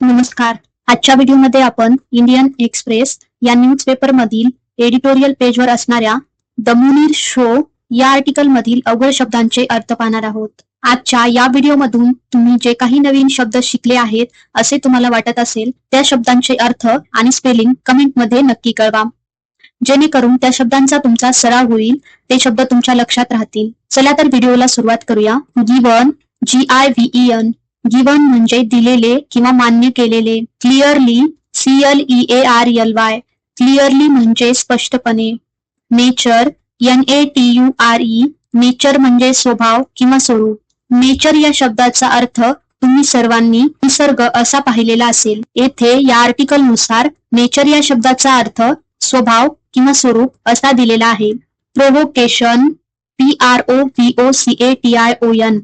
नमस्कार. आजच्या व्हिडिओमध्ये आपण इंडियन एक्सप्रेस या न्यूजपेपर मधील एडिटोरियल पेजवर असणाऱ्या द मुनीर शो या आर्टिकल मधील अवघड शब्दांचे अर्थ पाहणार आहोत. आजच्या या व्हिडिओमधून तुम्ही जे काही नवीन शब्द शिकले आहेत असे तुम्हाला वाटत असेल त्या शब्दांचे अर्थ आणि स्पेलिंग कमेंटमध्ये नक्की कळवा. जेणेकरून त्या शब्दांचा तुमचा सराव होईल ते शब्द तुमच्या लक्षात राहतील. चला तर व्हिडिओला सुरुवात करूया. Given G I V N given म्हणजे दिलेले किंवा मान्य केलेले clearly C L E A R L Y clearly म्हणजे स्पष्टपणे. Nature N A T U R E nature म्हणजे स्वभाव किंवा स्वरूप. नेचर या शब्दाचा अर्थ तुम्ही सर्वांनी निसर्ग असा पाहिलेला असेल. येथे या आर्टिकलनुसार नेचर या शब्दाचा अर्थ स्वभाव किंवा स्वरूप असा दिलेला आहे. Provocation P R O V O C A T I O N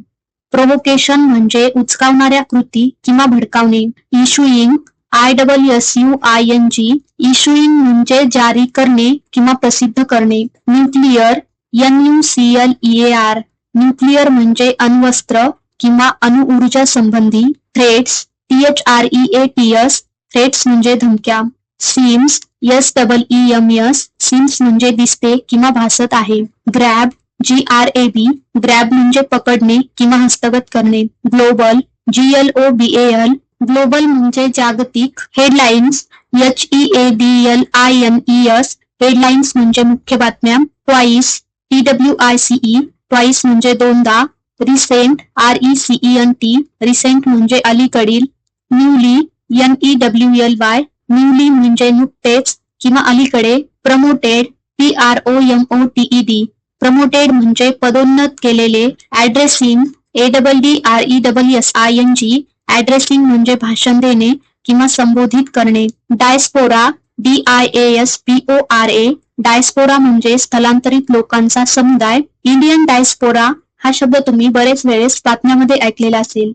provocation म्हणजे उचकावणाऱ्या कृती किंवा भडकावणे. Issuing I double S U I N G issuing म्हणजे जारी करणे किंवा प्रसिद्ध करणे. Nuclear N U C L E A R nuclear म्हणजे अण्वस्त्र किंवा अणुऊर्जा संबंधी. Threats T H R E A T S threats म्हणजे धमक्या. Seems S double E M S seems म्हणजे दिसते किंवा भासत आहे. Grab G R A B grab म्हणजे पकडणे किंवा हस्तगत करणे. Global G L O B L global म्हणजे जागतिक headlines H E A D L I N E S headlines म्हणजे मुख्य बातम्या twice T W I C E twice म्हणजे दोनदा recent R E C E N T recent म्हणजे अलीकडील newly N E W L Y newly म्हणजे नुकतेच किंवा अलीकडे promoted P R O M O T E D promoted म्हणजे पदोन्नत केलेले addressing A double D R E double S I N G addressing म्हणजे भाषण देणे किंवा संबोधित करणे. Diaspora D I A S P O R A diaspora म्हणजे स्थलांतरित लोकांचा समुदाय. इंडियन डायस्पोरा हा शब्द तुम्ही बरेच वेळेस बातम्यामध्ये ऐकलेला असेल.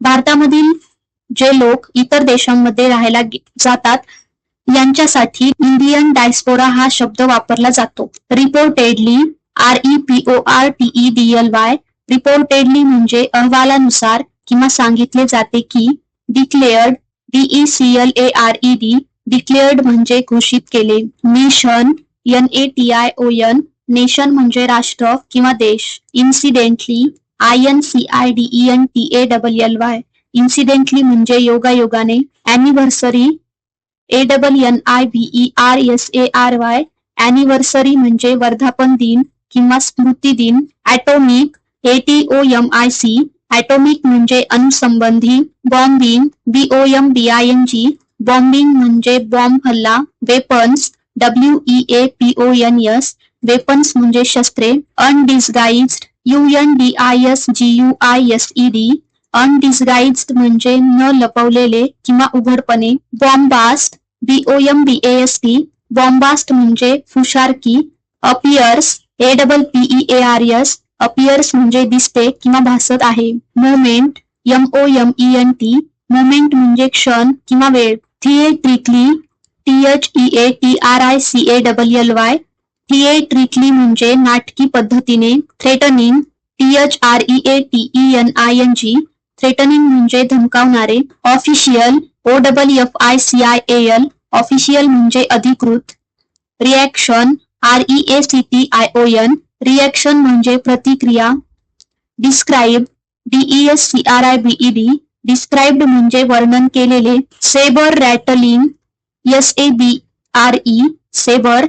भारतामधील जे लोक इतर देशांमध्ये राहायला जातात यांच्यासाठी इंडियन डायस्पोरा हा शब्द वापरला जातो. Reportedly R E P O R T E D L Y reportedly म्हणजे अहवालानुसार किंवा सांगितले जाते की declared D E C L A R E D declared म्हणजे घोषित केले. Nation N A T I O N nation म्हणजे राष्ट्र किंवा देश. Incidentally I N C I D E N T A double L Y incidentally म्हणजे योगायोगाने. Anniversary A double N I V E R S A R Y anniversary म्हणजे वर्धापन दिन. किंवा स्मृती दिन atomic A T M I C atomic म्हणजे अनुसंबंधी bombing B O M G bombing म्हणजे बॉम्ब हल्ला weapons W E A P N S weapons म्हणजे शस्त्रे undisguised U D I S G U I S E D undisguised म्हणजे न लपवलेले किंवा उघडपणे bombast B O M B S T bombast म्हणजे फुशारकी appears A double P E A R S appears म्हणजे दिसते किंवा भासत आहे. Moment M O M E N T moment म्हणजे क्षण किंवा वेळ. Theatrically T H E A T R I C A double L Y theatrically म्हणजे नाटकी पद्धतीने threatening T H R E A T E N I N G threatening म्हणजे धमकावणारे. Official O double F I C I A L official म्हणजे अधिकृत. Reaction R E A C T I O N reaction म्हणजे प्रतिक्रिया. Describe D E S C R I B E D described म्हणजे वर्णन केलेले. Sabre rattling S A B R E sabre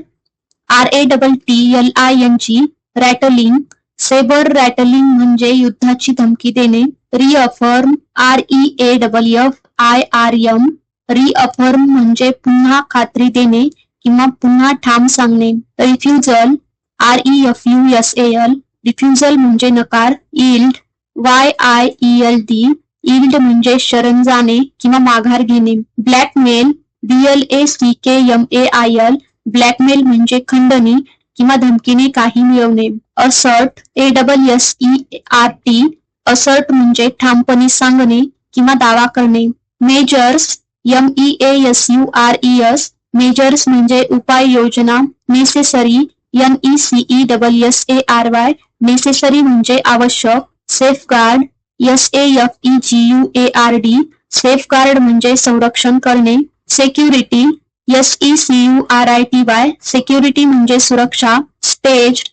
R A double T L I N G rattling sabre rattling म्हणजे युद्धाची धमकी देणे. Reaffirm R E A double F I R M reaffirm म्हणजे पुन्हा खात्री देणे. किंवा पुन्हा ठाम सांगणे. Refusal R E F U S A L refusal म्हणजे नकार yield Y I E L D yield म्हणजे शरण जाणे किंवा माघार घेणे. Blackmail B L A C K M A I L blackmail म्हणजे खंडणी किंवा धमकीने काही मिळवणे. Assert A double S E R T assert म्हणजे ठामपणे सांगणे किंवा दावा करणे. Measures M E A S U R E S measures म्हणजे उपाययोजना necessary N E C E double S A R Y necessary म्हणजे आवश्यक safeguard S A F E G U A R D safeguard म्हणजे संरक्षण करणे security S E C U R I T Y security म्हणजे सुरक्षा staged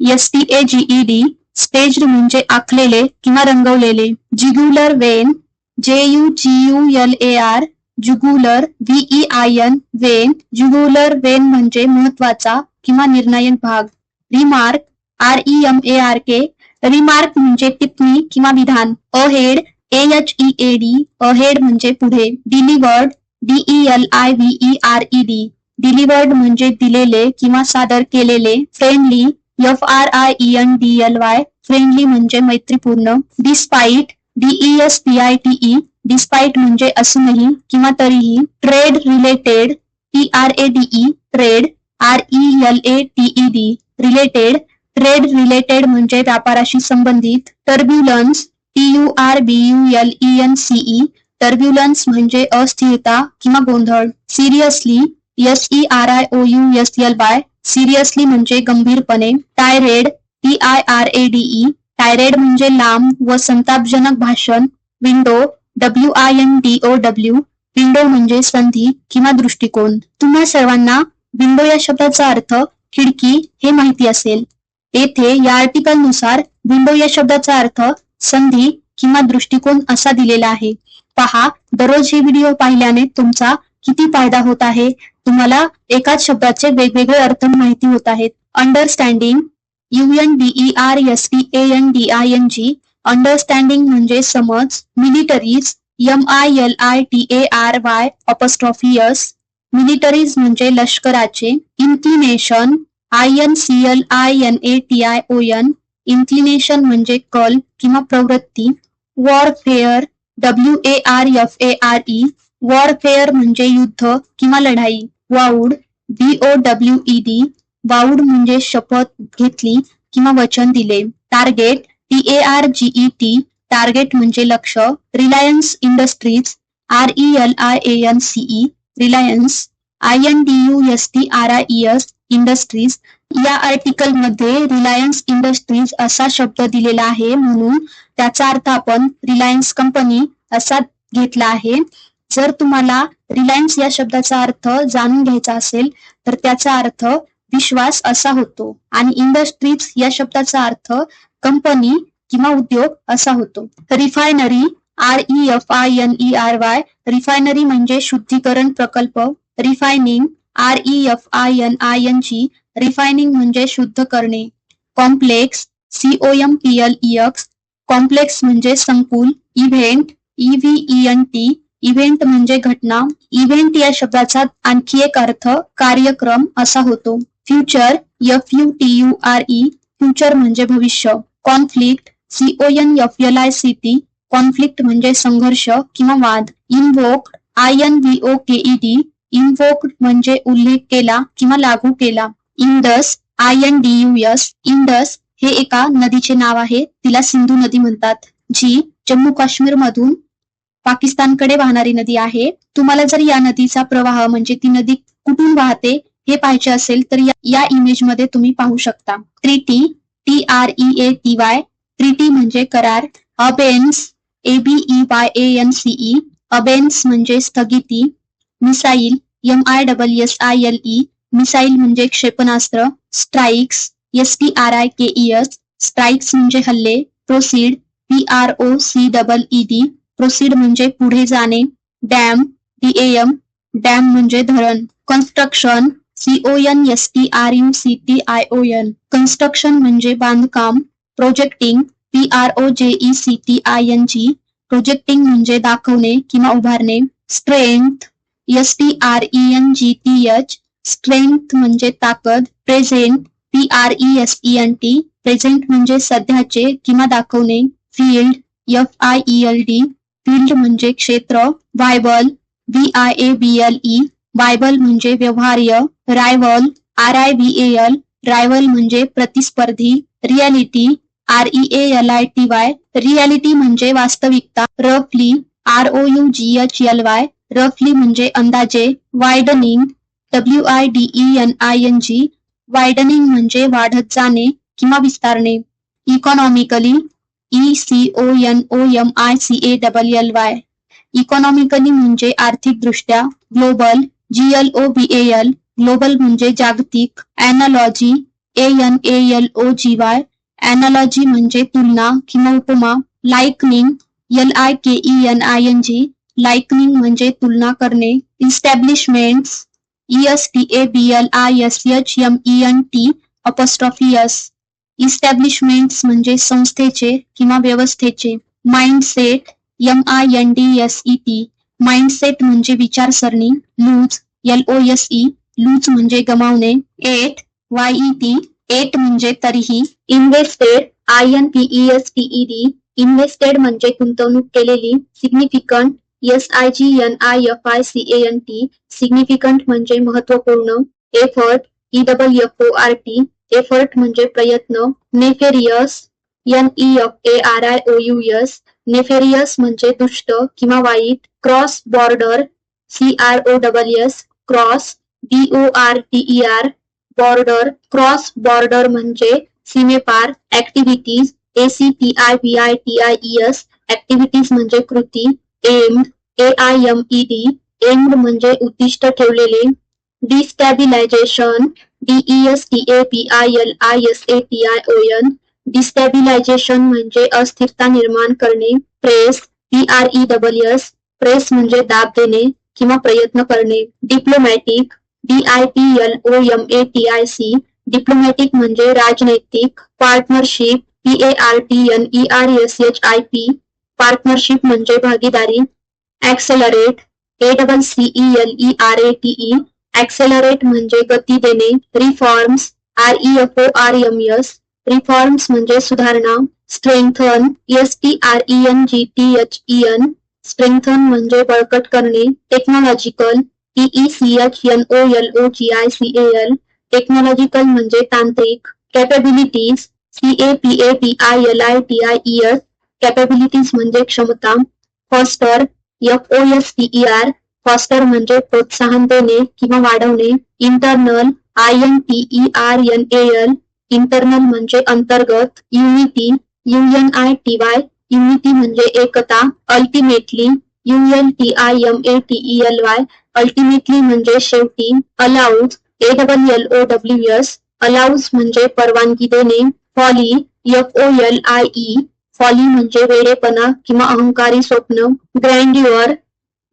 S T A G E D staged म्हणजे आखलेले किंवा रंगवलेले jugular vein J U G U L A R jugular V E I N vein. Jugular vein म्हणजे महत्त्वाचा किंवा निर्णायक भाग. Remark R E M A R K remark म्हणजे टिप्पणी किंवा विधान. Ahead A H E A D ahead म्हणजे पुढे. Delivered D E L I V E R E D delivered म्हणजे दिलेले किंवा सादर केलेले. Friendly F R I E N D L Y friendly म्हणजे मैत्रीपूर्ण. Despite D E S P I T E despite म्हणजे असूनही किंवा तरीही trade related T R A D E trade R E L A T E D related trade related म्हणजे व्यापाराशी संबंधित turbulence T U R B U L E N C E turbulence म्हणजे अस्थिरता किंवा गोंधळ. Seriously S E R I O U S L Y seriously म्हणजे गंभीरपणे. Tirade T I R A D E tirade म्हणजे लांब व संतापजनक भाषण. Window W I N D O W window म्हणजे संधी किंवा दृष्टिकोन. तुम्हा सर्वांना विंडो या शब्दाचा अर्थ खिडकी हे माहिती असेल. येथे या आर्टिकलनुसार विंडो या शब्दाचा अर्थ संधी किंवा दृष्टिकोन असा दिलेला आहे. पहा दररोज हे व्हिडिओ पाहिल्याने तुमचा किती फायदा होत आहे? तुम्हाला एकाच शब्दाचे वेगवेगळे अर्थ माहिती होत आहेत. Understanding U N D E R S T A N D I N G understanding म्हणजे समज military's M I L I T A R Y apostrophe military's म्हणजे लष्कराचे inclination I N C L I N A T I O N inclination म्हणजे कल किंवा प्रवृत्ती. Warfare W A R F A R E warfare म्हणजे युद्ध किंवा लढाई. Vowed V O W E D vowed म्हणजे शपथ घेतली किंवा वचन दिले. Target T A R G E T target म्हणजे लक्ष Reliance Industries R E L I A N C E Reliance I N D U S T R I E S Industries या आर्टिकलमध्ये रिलायन्स इंडस्ट्रीज असा शब्द दिलेला आहे म्हणून त्याचा अर्थ आपण रिलायन्स कंपनी असा घेतला आहे. जर तुम्हाला रिलायन्स या शब्दाचा अर्थ जाणून घ्यायचा असेल तर त्याचा अर्थ विश्वास असा होतो. आणि इंडस्ट्रीज या शब्दाचा अर्थ कंपनी किंवा उद्योग असा होतो. Refinery R E F I N E R Y refinery म्हणजे शुद्धीकरण प्रकल्प refining R E F I N I N G refining म्हणजे शुद्ध करणे. Complex C O M P L E X complex म्हणजे संकुल इव्हेंट ई टी इव्हेंट म्हणजे घटना इव्हेंट या शब्दाचा आणखी एक अर्थ कार्यक्रम असा होतो. Future F U T U R E future म्हणजे भविष्य. Conflict C O N F L I C T conflict म्हणजे संघर्ष किंवा वाद. Invoke I N V O K E D invoke म्हणजे उल्लेख केला किंवा लागू केला. Indus I N D U S Indus हे एका नदीचे नाव आहे. तिला सिंधू नदी म्हणतात. जी जम्मू काश्मीर मधून पाकिस्तानकडे वाहणारी नदी आहे. तुम्हाला जर या नदीचा प्रवाह म्हणजे ती नदी कुठून वाहते हे पाहायचे असेल तर या इमेजमध्ये तुम्ही पाहू शकता. Treaty T R E A T Y treaty करार abeyance A B E Y A N C E abeyance स्थगिती, missile M I double S I L E missile म्हणजे क्षेपणास्त्र strikes S T R I K E S strikes म्हणजे हल्ले proceed P R O C double E D proceed पुढे जाणे dam D M dam म्हणजे धरण construction C O N S T R U C T I O N construction म्हणजे बांधकाम projecting P R O J E C T I N G projecting म्हणजे दाखवणे किंवा उभारणे. Strength S T R E N G T H strength म्हणजे ताकद present P R E S E N T present म्हणजे सध्याचे किंवा दाखवणे. Field F I E L D field म्हणजे क्षेत्र viable V I A B L E viable म्हणजे व्यवहार्य rival R I V A L rival म्हणजे प्रतिस्पर्धी reality R E L I T Y reality म्हणजे वास्तविकता रफली R O you G H L Y रफली म्हणजे अंदाजे widening W I D E N I N G widening म्हणजे वाढत जाणे किंवा विस्तारणे. Economically E C O N O M I C A double L Y economically म्हणजे आर्थिकदृष्ट्या global G L O B A L global म्हणजे जागतिक analogy A N A L O G Y analogy म्हणजे तुलना किंवा उपमा likening L I K E N I N G likening म्हणजे तुलना करणे establishment S T A B L I S H M E N T apostrophe S establishment's म्हणजे संस्थेचे किंवा व्यवस्थेचे mindset M I N D S E T mindset म्हणजे विचारसरणी lose L O S E lose म्हणजे गमावणे yet Y E T yet म्हणजे तरीही invested I N P E S T E D invested म्हणजे गुंतवणूक केलेली significant S I G N I F I C A N T significant म्हणजे महत्त्वपूर्ण effort E double F O R T effort म्हणजे प्रयत्न nefarious N E A R I O U S nefarious म्हणजे दुष्ट किंवा वाईट cross border C R O double S cross B O R T E R border cross border म्हणजे सीमेपार activities A C T I B I T I E S activities म्हणजे कृती aimed A I M E D aimed म्हणजे उद्दिष्ट ठेवलेले destabilisation D E S T A P I L I S A T I O N destabilisation म्हणजे अस्थिरता निर्माण करणे press P R E double S press म्हणजे दाब देणे किंवा प्रयत्न करणे. Diplomatic D I P L O M A T I C diplomatic म्हणजे राजनैतिक partnership P A R T N E R S H I P partnership म्हणजे भागीदारी. Accelerate A double C E L E R A T E accelerate म्हणजे गती देणे. Reforms R E F O R M S reforms म्हणजे सुधारणा strengthen S T R E N G T H E N strengthen म्हणजे बळकट करणे technological T E C H N O L O G I C A L technological म्हणजे तांत्रिक capabilities C A P A P I L I T I E S capabilities म्हणजे क्षमता foster F O S T E R foster म्हणजे प्रोत्साहन देणे किंवा वाढवणे internal I N T E R N A L internal अंतर्गत unity U N I T Y unity Ekta ultimately U L T I M A T L Y ultimately शेवटी allowed A double L O W S allows म्हणजे परवानगी देणे folly F O L I E folly वेडेपणा किंवा अहंकारी स्वप्न grandeur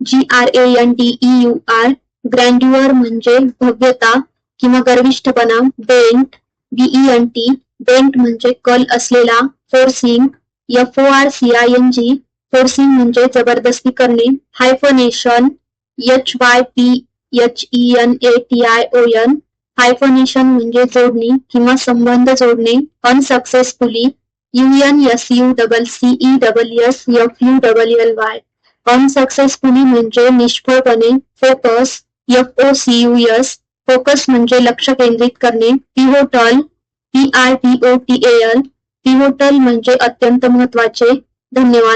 G R A N D E U R grandeur भव्यता किंवा गर्विष्ठपणा bent B E N T bent म्हणजे कल असलेला forcing F O R C I N G forcing म्हणजे जबरदस्ती करणे hyphenation H Y P H E N A T I O N hyphenation म्हणजे जोडणी किंवा संबंध जोडणे unsuccessfully U N S U double C E double S F U double L Y unsuccessfully म्हणजे निष्फळपणे focus F O C U S focus म्हणजे लक्ष केंद्रित करणे. Pivotal P I P O T A L pivotal म्हणजे अत्यंत महत्त्वाचे धन्यवाद.